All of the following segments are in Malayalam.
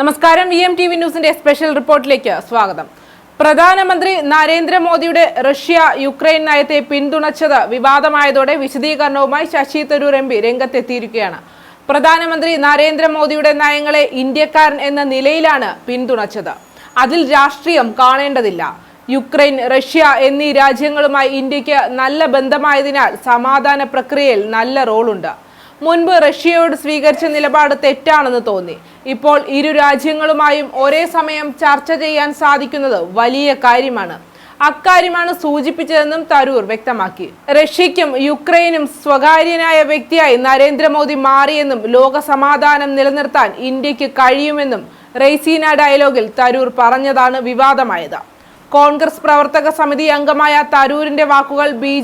നമസ്കാരം. വി എം ടി വി ന്യൂസിന്റെ സ്പെഷ്യൽ റിപ്പോർട്ടിലേക്ക് സ്വാഗതം. പ്രധാനമന്ത്രി നരേന്ദ്രമോദിയുടെ റഷ്യ യുക്രൈൻ നയത്തെ പിന്തുണച്ചത് വിവാദമായതോടെ വിശദീകരണവുമായി ശശി തരൂർ എം പി രംഗത്തെത്തിയിരിക്കുകയാണ്. പ്രധാനമന്ത്രി നരേന്ദ്രമോദിയുടെ നയങ്ങളെ ഇന്ത്യക്കാരൻ എന്ന നിലയിലാണ് പിന്തുണച്ചത്. അതിൽ രാഷ്ട്രീയം കാണേണ്ടതില്ല. യുക്രൈൻ റഷ്യ എന്നീ രാജ്യങ്ങളുമായി ഇന്ത്യയ്ക്ക് നല്ല ബന്ധമായതിനാൽ സമാധാന പ്രക്രിയയിൽ നല്ല റോളുണ്ട്. മുൻപ് റഷ്യയോട് സ്വീകരിച്ച നിലപാട് തെറ്റാണെന്ന് തോന്നി. ഇപ്പോൾ ഇരു രാജ്യങ്ങളുമായും ഒരേ സമയം ചർച്ച ചെയ്യാൻ സാധിക്കുന്നത് വലിയ കാര്യമാണ്. അക്കാര്യമാണ് സൂചിപ്പിച്ചതെന്നും തരൂർ വ്യക്തമാക്കി. റഷ്യയ്ക്കും യുക്രൈനും സ്വകാര്യനായ വ്യക്തിയായി നരേന്ദ്രമോദി മാറിയെന്നും ലോക സമാധാനം നിലനിർത്താൻ ഇന്ത്യയ്ക്ക് കഴിയുമെന്നും റെയ്സീന ഡയലോഗിൽ തരൂർ പറഞ്ഞതാണ് വിവാദമായത്. കോൺഗ്രസ് പ്രവർത്തക സമിതി അംഗമായ തരൂരിന്റെ വാക്കുകൾ ബി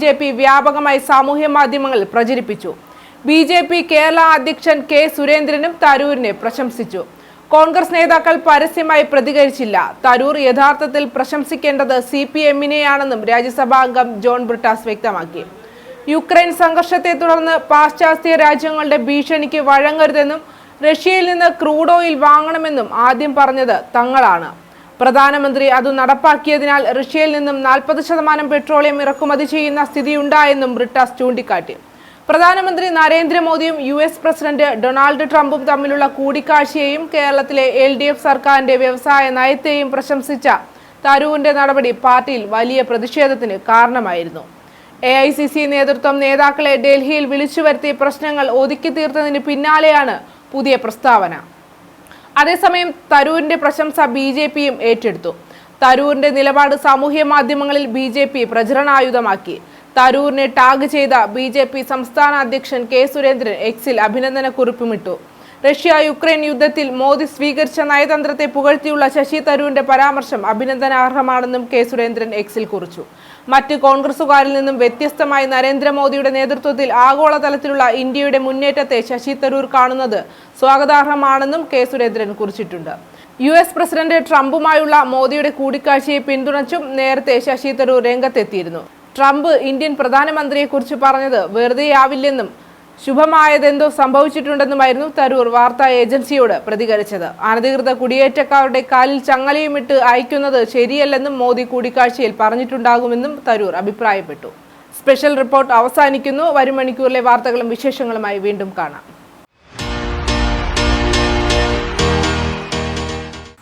വ്യാപകമായി സാമൂഹ്യ മാധ്യമങ്ങളിൽ പ്രചരിപ്പിച്ചു. ബി ജെ പി കേരള അധ്യക്ഷൻ കെ സുരേന്ദ്രനും തരൂരിനെ പ്രശംസിച്ചു. കോൺഗ്രസ് നേതാക്കൾ പരസ്യമായി പ്രതികരിച്ചില്ല. തരൂർ യഥാർത്ഥത്തിൽ പ്രശംസിക്കേണ്ടത് സി പി എമ്മിനെയാണെന്നും രാജ്യസഭാ അംഗം ജോൺ ബ്രിട്ടാസ് വ്യക്തമാക്കി. യുക്രൈൻ സംഘർഷത്തെ തുടർന്ന് പാശ്ചാത്യ രാജ്യങ്ങളുടെ ഭീഷണിക്ക് വഴങ്ങരുതെന്നും റഷ്യയിൽ നിന്ന് ക്രൂഡ് ഓയിൽ വാങ്ങണമെന്നും ആദ്യം പറഞ്ഞത് തങ്ങളാണ്. പ്രധാനമന്ത്രി അത് നടപ്പാക്കിയതിനാൽ റഷ്യയിൽ നിന്നും നാൽപ്പത് ശതമാനം പെട്രോളിയം ഇറക്കുമതി ചെയ്യുന്ന സ്ഥിതിയുണ്ടായെന്നും ബ്രിട്ടാസ് ചൂണ്ടിക്കാട്ടി. പ്രധാനമന്ത്രി നരേന്ദ്രമോദിയും യു എസ് പ്രസിഡന്റ് ഡൊണാൾഡ് ട്രംപും തമ്മിലുള്ള കൂടിക്കാഴ്ചയെയും കേരളത്തിലെ എൽ ഡി എഫ് സർക്കാരിന്റെ വ്യവസായ നയത്തെയും പ്രശംസിച്ച തരൂരിന്റെ നടപടി പാർട്ടിയിൽ വലിയ പ്രതിഷേധത്തിന് കാരണമായിരുന്നു. എ ഐ സി സി നേതൃത്വം നേതാക്കളെ ഡൽഹിയിൽ വിളിച്ചു വരുത്തി പ്രശ്നങ്ങൾ ഒതുക്കി തീർത്തതിന് പിന്നാലെയാണ് പുതിയ പ്രസ്താവന. അതേസമയം തരൂരിന്റെ പ്രശംസ ബി ജെ പിയും ഏറ്റെടുത്തു. തരൂരിന്റെ നിലപാട് സാമൂഹ്യ മാധ്യമങ്ങളിൽ ബി ജെ പി പ്രചരണായുധമാക്കി. തരൂരിനെ ടാഗ് ചെയ്ത ബി ജെ പി സംസ്ഥാന അധ്യക്ഷൻ കെ സുരേന്ദ്രൻ എക്സിൽ അഭിനന്ദന കുറിപ്പുമിട്ടു റഷ്യ യുക്രൈൻ യുദ്ധത്തിൽ മോദി സ്വീകരിച്ച നയതന്ത്രത്തെ പുകഴ്ത്തിയുള്ള ശശി തരൂരിന്റെ പരാമർശം അഭിനന്ദനാർഹമാണെന്നും കെ സുരേന്ദ്രൻ എക്സിൽ കുറിച്ചു. മറ്റ് കോൺഗ്രസുകാരിൽ നിന്നും വ്യത്യസ്തമായി നരേന്ദ്രമോദിയുടെ നേതൃത്വത്തിൽ ആഗോളതലത്തിലുള്ള ഇന്ത്യയുടെ മുന്നേറ്റത്തെ ശശി തരൂർ കാണുന്നത് സ്വാഗതാർഹമാണെന്നും കെ സുരേന്ദ്രൻ കുറിച്ചിട്ടുണ്ട്. യു എസ് പ്രസിഡന്റ് ട്രംപുമായുള്ള മോദിയുടെ കൂടിക്കാഴ്ചയെ പിന്തുണച്ചും നേരത്തെ ശശി തരൂർ രംഗത്തെത്തിയിരുന്നു. ട്രംപ് ഇന്ത്യൻ പ്രധാനമന്ത്രിയെക്കുറിച്ച് പറഞ്ഞത് വെറുതെയാവില്ലെന്നും ശുഭമായതെന്തോ സംഭവിച്ചിട്ടുണ്ടെന്നുമായിരുന്നു തരൂർ വാർത്താ ഏജൻസിയോട് പ്രതികരിച്ചത്. അനധികൃത കുടിയേറ്റക്കാരുടെ കാലിൽ ചങ്ങലയുമിട്ട് അയക്കുന്നത് ശരിയല്ലെന്നും മോദി കൂടിക്കാഴ്ചയിൽ പറഞ്ഞിട്ടുണ്ടാകുമെന്നും തരൂർ അഭിപ്രായപ്പെട്ടു. സ്പെഷ്യൽ റിപ്പോർട്ട് അവസാനിക്കുന്നു. വരും മണിക്കൂറിലെ വാർത്തകളും വിശേഷങ്ങളുമായി വീണ്ടും കാണാം.